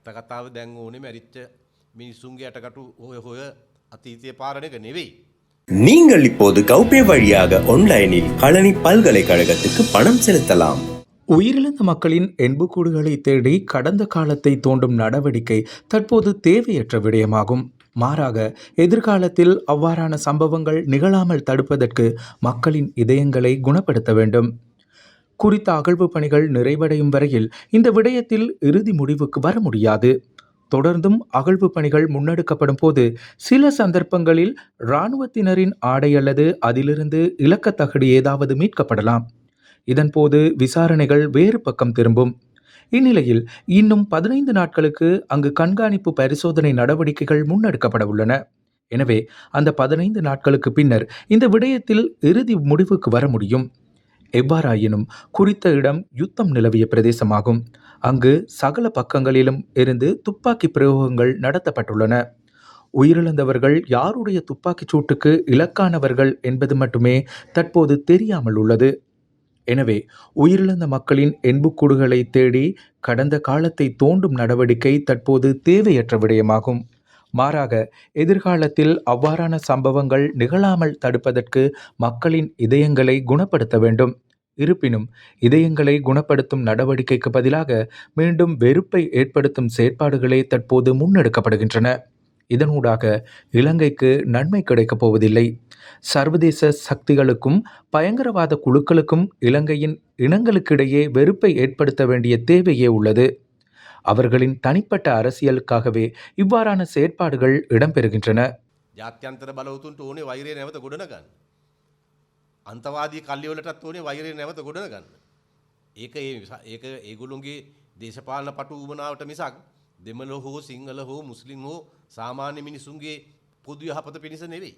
ඇත්ත කතාව දැන් ඕනේ මැරිච්ච මිනිස්සුන්ගේ ඇටකටු ඔය හොය අතීතය පාරණ එක නෙවෙයි. நீங்கள் இப்போது கௌபே வழியாக ஆன்லைனில் பழனி பல்கலைக்கழகத்துக்கு பணம் செலுத்தலாம் உயிரிழந்த மக்களின் எண்புக்கூடுகளை தேடி கடந்த காலத்தை தோண்டும் நடவடிக்கை தற்போது தேவையற்ற விடயமாகும் மாறாக எதிர்காலத்தில் அவ்வாறான சம்பவங்கள் நிகழாமல் தடுப்பதற்கு மக்களின் இதயங்களை குணப்படுத்த வேண்டும் குறித்த அகழ்வு பணிகள் நிறைவடையும் வரையில் இந்த விடயத்தில் இறுதி முடிவுக்கு வர முடியாது. தொடர்ந்தும் அகழ்வு பணிகள் முன்னெடுக்கப்படும் போது சில சந்தர்ப்பங்களில் இராணுவத்தினரின் ஆடை அல்லது அதிலிருந்து இலக்கத்தகடு ஏதாவது மீட்கப்படலாம். இதன்போது விசாரணைகள் வேறு பக்கம் திரும்பும். இந்நிலையில் இன்னும் பதினைந்து நாட்களுக்கு அங்கு கண்காணிப்பு பரிசோதனை நடவடிக்கைகள் முன்னெடுக்கப்பட உள்ளன. எனவே அந்த பதினைந்து நாட்களுக்கு பின்னர் இந்த விடயத்தில் இறுதி முடிவுக்கு வர முடியும். எவ்வாறாயினும் குறித்த இடம் யுத்தம் நிலவிய பிரதேசமாகும். அங்கு சகல பக்கங்களிலும் இருந்து துப்பாக்கி பிரயோகங்கள் நடத்தப்பட்டுள்ளன. உயிரிழந்தவர்கள் யாருடைய துப்பாக்கிச் சூட்டுக்கு இலக்கானவர்கள் என்பது மட்டுமே தற்போது தெரியாமல் உள்ளது. எனவே உயிரிழந்த மக்களின் எண்புக்கூடுகளை தேடி கடந்த காலத்தை தோண்டும் நடவடிக்கை தற்போது தேவையற்ற விடயமாகும். மாறாக எதிர்காலத்தில் அவ்வாறான சம்பவங்கள் நிகழாமல் தடுப்பதற்கு மக்களின் இதயங்களை குணப்படுத்த வேண்டும். இருப்பினும் இதயங்களை குணப்படுத்தும் நடவடிக்கைக்கு பதிலாக மீண்டும் வெறுப்பை ஏற்படுத்தும் செயற்பாடுகளே தற்போது முன்னெடுக்கப்படுகின்றன. இதனூடாக இலங்கைக்கு நன்மை கிடைக்கப் போவதில்லை. சர்வதேச சக்திகளுக்கும் பயங்கரவாத குழுக்களுக்கும் இலங்கையின் இனங்களுக்கிடையே வெறுப்பை ஏற்படுத்த வேண்டிய தேவையே உள்ளது. அவர்களின் தனிப்பட்ட அரசியலுக்காகவே இவ்வாறான செயற்பாடுகள் இடம்பெறுகின்றன ජාත්‍යන්තර බලවතුන්ට ඕනේ වෛරය නැවත ගොඩනගන්න. අන්තවාදී කල්ලිවලටත් ඕනේ වෛරය නැවත ගොඩනගන්න. ඒක ඒ නිසා- ඒක ඒගොල්ලුන්ගේ දේශපාලන පටු උමනාවට මිසක් දෙමළ හෝ සිංහල හෝ මුස්ලිම් හෝ සාමාන්‍ය මිනිසුන්ගේ පොදු යහපත පිණිස නෙවෙයි.